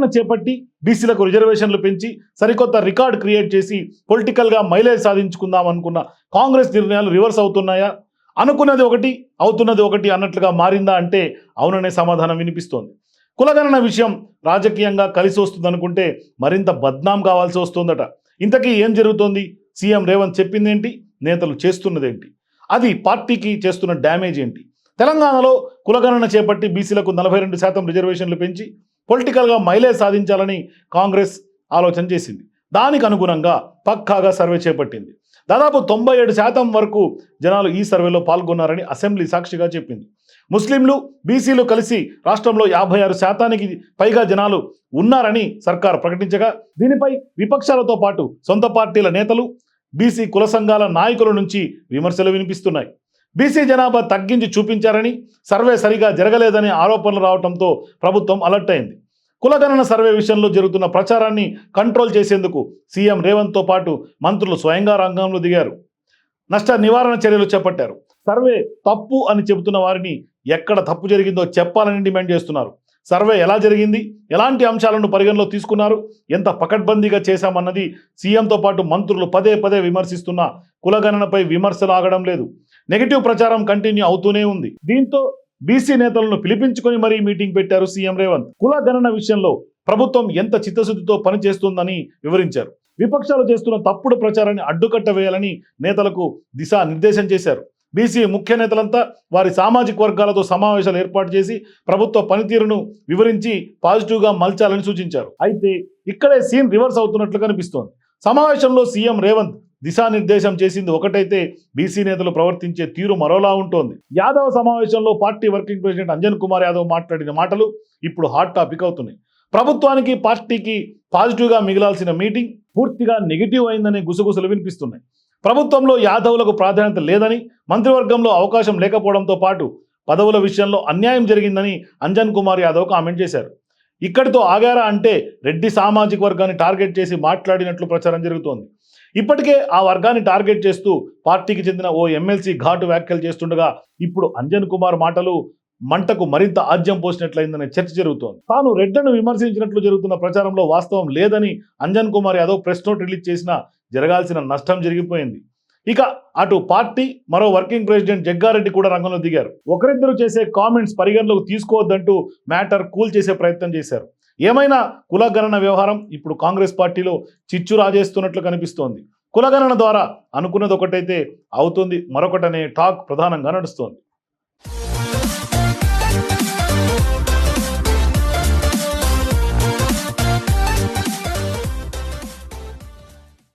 విస్తరణ చేపట్టి బీసీలకు రిజర్వేషన్లు పెంచి సరికొత్త రికార్డ్ క్రియేట్ చేసి పొలిటికల్గా మైలేజ్ సాధించుకుందాం అనుకున్న కాంగ్రెస్ నిర్ణయాలు రివర్స్ అవుతున్నాయా? అనుకున్నది ఒకటి అవుతున్నది ఒకటి అన్నట్లుగా మారిందా అంటే అవుననే సమాధానం వినిపిస్తోంది. కులగణన విషయం రాజకీయంగా కలిసి వస్తుంది అనుకుంటే మరింత బద్నాం కావాల్సి వస్తుందట. ఇంతకీ ఏం జరుగుతోంది? సీఎం రేవంత్ చెప్పిందేంటి? నేతలు చేస్తున్నదేంటి? అది పార్టీకి చేస్తున్న డ్యామేజ్ ఏంటి? తెలంగాణలో కులగణన చేపట్టి బీసీలకు నలభై రెండు శాతం రిజర్వేషన్లు పెంచి పొలిటికల్గా మైలేజ్ సాధించాలని కాంగ్రెస్ ఆలోచన చేసింది. దానికి అనుగుణంగా పక్కాగా సర్వే చేపట్టింది. దాదాపు తొంభై ఏడు శాతం వరకు జనాలు ఈ సర్వేలో పాల్గొన్నారని అసెంబ్లీ సాక్షిగా చెప్పింది. ముస్లింలు బీసీలు కలిసి రాష్ట్రంలో యాభై ఆరు శాతానికి పైగా జనాలు ఉన్నారని సర్కార్ ప్రకటించగా దీనిపై విపక్షాలతో పాటు సొంత పార్టీల నేతలు బీసీ కుల సంఘాల నాయకుల నుంచి విమర్శలు వినిపిస్తున్నాయి. బీసీ జనాభా తగ్గించి చూపించారని సర్వే సరిగా జరగలేదనే ఆరోపణలు రావడంతో ప్రభుత్వం అలర్ట్ అయింది. కులగణన సర్వే విషయంలో జరుగుతున్న ప్రచారాన్ని కంట్రోల్ చేసేందుకు సీఎం రేవంత్తో పాటు మంత్రులు స్వయంగా రంగంలో దిగారు. నష్ట నివారణ చర్యలు చేపట్టారు. సర్వే తప్పు అని చెబుతున్న వారిని ఎక్కడ తప్పు జరిగిందో చెప్పాలని డిమాండ్ చేస్తున్నారు. సర్వే ఎలా జరిగింది? ఎలాంటి అంశాలను పరిగణలో తీసుకున్నారు? ఎంత పకడ్బందీగా చేశామన్నది సీఎంతో పాటు మంత్రులు పదే పదే విమర్శిస్తున్న కులగణనపై విమర్శలు ఆగడం లేదు. నెగిటివ్ ప్రచారం కంటిన్యూ అవుతూనే ఉంది. దీంతో బీసీ నేతలను పిలిపించుకొని మరీ మీటింగ్ పెట్టారు సీఎం రేవంత్. కుల గణన విషయంలో ప్రభుత్వం ఎంత చిత్తశుద్ధితో పనిచేస్తుందని వివరించారు. విపక్షాలు చేస్తున్న తప్పుడు ప్రచారాన్ని అడ్డుకట్ట వేయాలని నేతలకు దిశా నిర్దేశం చేశారు బీసీ ముఖ్య నేతలంతా వారి సామాజిక వర్గాలతో సమావేశాలు ఏర్పాటు చేసి ప్రభుత్వ పనితీరును వివరించి పాజిటివ్గా మలచాలని సూచించారు. అయితే ఇక్కడే సీన్ రివర్స్ అవుతున్నట్లు కనిపిస్తోంది. సమావేశంలో సీఎం రేవంత్ దిశానిర్దేశం చేసింది ఒకటైతే బీసీ నేతలు ప్రవర్తించే తీరు మరోలా ఉంటోంది. యాదవ్ సమావేశంలో party working president Anjan Kumar Yadav మాట్లాడిన మాటలు ఇప్పుడు హాట్ టాపిక్ అవుతున్నాయి. ప్రభుత్వానికి పార్టీకి పాజిటివ్గా మిగిలాల్సిన మీటింగ్ పూర్తిగా నెగిటివ్ అయిందనే గుసగుసలు వినిపిస్తున్నాయి. ప్రభుత్వంలో యాదవులకు ప్రాధాన్యత లేదని మంత్రివర్గంలో అవకాశం లేకపోవడంతో పాటు పదవుల విషయంలో అన్యాయం జరిగిందని అంజన్ కుమార్ యాదవ్ కామెంట్ చేశారు. ఇక్కడితో ఆగారా అంటే రెడ్డి సామాజిక వర్గాన్ని టార్గెట్ చేసి మాట్లాడినట్లు ప్రచారం జరుగుతోంది. ఇప్పటికే ఆ వర్గాన్ని టార్గెట్ చేస్తూ పార్టీకి చెందిన ఓ ఎమ్మెల్సీ ఘాటు వ్యాఖ్యలు చేస్తుండగా ఇప్పుడు అంజన్ కుమార్ మాటలు మంటకు మరింత ఆజ్యం పోసినట్లయిందనే చర్చ జరుగుతోంది. తాను రెడ్డను విమర్శించినట్లు జరుగుతున్న ప్రచారంలో వాస్తవం లేదని Anjan Kumar Yadav press note release చేసినా జరగాల్సిన నష్టం జరిగిపోయింది. ఇక అటు పార్టీ మరో వర్కింగ్ ప్రెసిడెంట్ జగ్గారెడ్డి కూడా రంగంలో దిగారు. ఒకరిద్దరు చేసే కామెంట్స్ పరిగణలోకి తీసుకోవద్దంటూ మ్యాటర్ కూల్ చేసే ప్రయత్నం చేశారు. ఏమైనా కులగణన వ్యవహారం ఇప్పుడు కాంగ్రెస్ పార్టీలో చిచ్చు రాజేస్తున్నట్లు కనిపిస్తోంది. కులగణన ద్వారా అనుకున్నది ఒకటైతే అవుతుంది మరొకటనే టాక్ ప్రధానంగా నడుస్తోంది.